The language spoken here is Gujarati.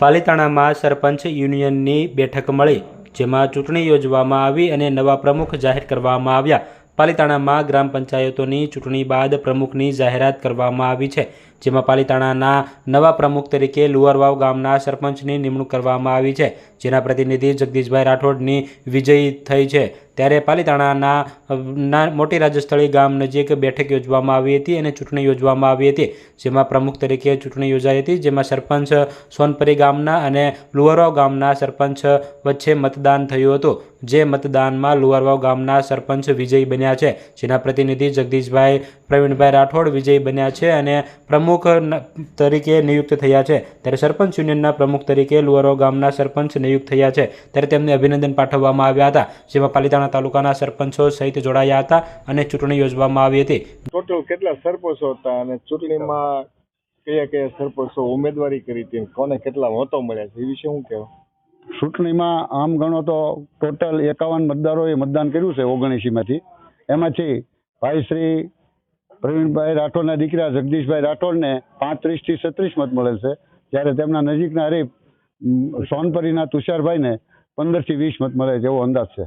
પાલિતાણામાં સરપંચ યુનિયનની બેઠક મળી, જેમાં ચૂંટણી યોજવામાં આવી અને નવા પ્રમુખ જાહેર કરવામાં આવ્યા. પાલિતાણામાં ગ્રામ પંચાયતોની ચૂંટણી બાદ પ્રમુખની જાહેરાત કરવામાં આવી છે. જેમાં પાલિતાણાના નવા પ્રમુખ તરીકે લુવારવાવ ગામના સરપંચની નિમણૂક કરવામાં આવી છે, જેના પ્રતિનિધિ જગદીશભાઈ રાઠોડની વિજયી થઈ છે. ત્યારે પાલિતાણાના મોટી રાજસ્થળી ગામ નજીક બેઠક યોજવામાં આવી હતી અને ચૂંટણી યોજવામાં આવી હતી, જેમાં પ્રમુખ તરીકે ચૂંટણી યોજાઈ હતી, જેમાં સરપંચ સોનપરી ગામના અને લુવારવાવ ગામના સરપંચ વચ્ચે મતદાન થયું હતું. જે મતદાનમાં લુવારવાવ ગામના સરપંચ વિજયી બન્યા છે, જેના પ્રતિનિધિ જગદીશભાઈ પ્રવીણભાઈ રાઠોડ વિજયી બન્યા છે અને પ્રમુખ તરીકે નિયુક્ત થયા છે. ત્યારે સરપંચ યુનિયનના પ્રમુખ તરીકે લુવારવાવ ગામના સરપંચ નિયુક્ત થયા છે. ત્યારે તેમને અભિનંદન પાઠવવામાં આવ્યા હતા જેમાં પાલિતાણા તાલુકાના સરપંચો સહિત જોડાયા હતા અને ચૂંટણી યોજવામાં આવી હતી. ટોટલ કેટલા સરપંચો હતા અને ચૂંટણીમાં કયા કયા સરપંચો ઉમેદવારી કરી હતી કોને કેટલા મતો મળ્યા છે? એ વિશે શું કહેવા? ચૂંટણીમાં આમ ગણો તો ટોટલ એકાવન મતદારોએ મતદાન કર્યું છે ઓગણીસીમાંથી. એમાંથી ભાઈ શ્રી પ્રવીણભાઈ રાઠોડના દીકરા, જગદીશભાઈ રાઠોડને પાંત્રીસથી છત્રીસ મત મળેલ છે. જ્યારે તેમના નજીકના હરીફ સોનપરીના તુષારભાઈને પંદરથી વીસ મત મળે છે અંદાજ છે.